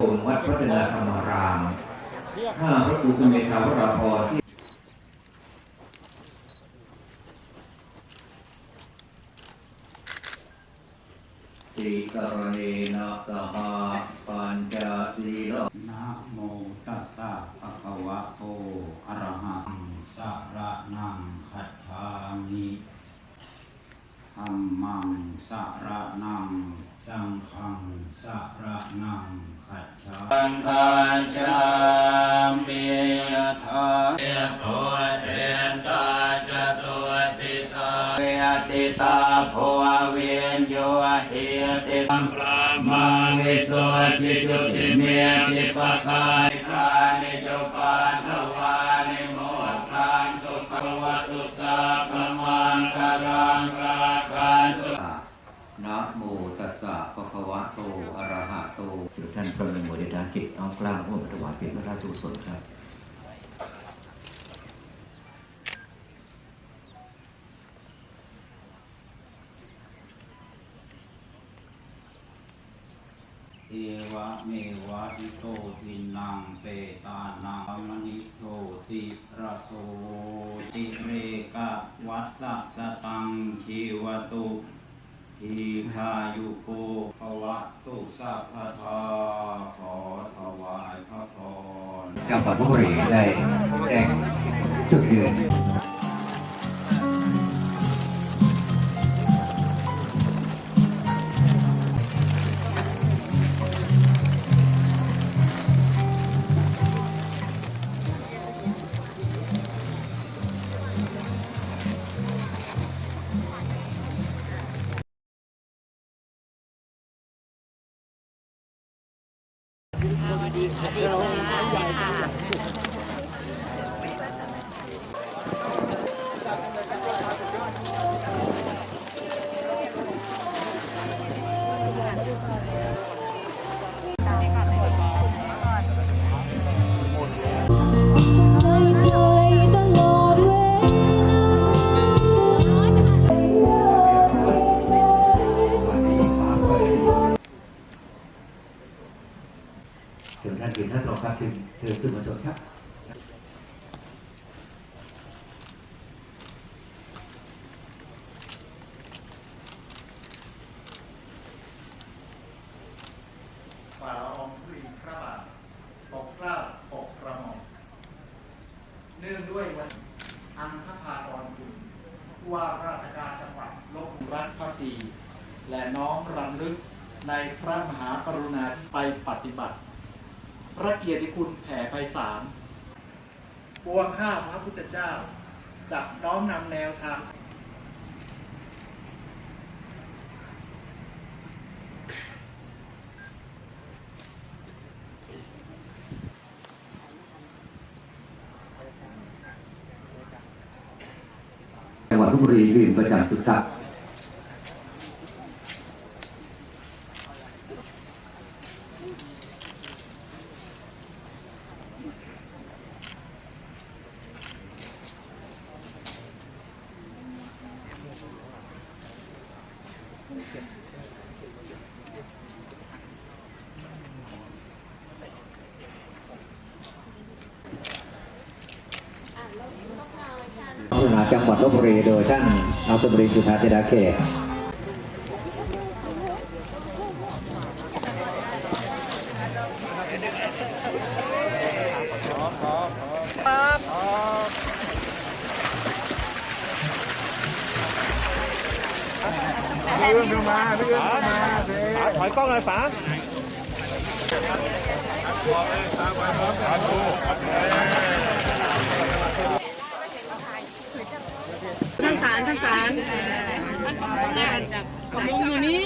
งวัดพัฒนาธรรมารามห้าพระครูสมเด็จพระวราพรที่ติกรณีนาสหปัญจสีโลนะโมตัสสะภะคะวะโตอะระหังสัรนังคัจฉามิธัมมังสัรนัง สังฆังสัรนังคัจฉามิปันทาจามิยทาเอโตเรนตาจตุติสาเวติตาโพเวนโยเอติสัมปรามาวิโสจิตุติเมติปะกายกานิจุปาทวานิโมตังสุขวัตุสัพพมังคารังรากันตุ นะโมตัสสะภะคะวะโตอะระหะโตทุกท่านจงมีโมเดลากิจเอากล้าวร่วมถวายเป็นพระราชกุศลครับเอวะเมวะอิโตทินังเปตานังมณิโตติระโสติเรกะวัสสะสตังชีวตุ ทีคายุโกภวะตุสัพพทาขอถวายพระพรจังหวัดลพบุรีได้แจ้งจุดยืน ดีค่ะ ถึงถึงสื่อมวลชนครับฝ่าละอองธุลีพระบาทปกเกล้าปกกระหม่อมเนื่องด้วยวันอังคพากรคุณผู้ว่าราชการจังหวัดลบบุรีรัฐพักดีและน้อมรำลึกในพระมหากรุณาไปปฏิบัติ พระเกียรติคุณแผ่ไพศาลปวงข้าพระพุทธเจ้าจับน้อมนำแนวทางจังหวัดลพบุรียืนประจำจุดครั จังหวัดลบบุรีโดยท่านอาสมรีสุธาเจดาเขตเรื่องเดี๋ยวมาเรื่มาถอยกล้องเลยป๋าบ ทางสารทางสารมะม่วงอยู่นี่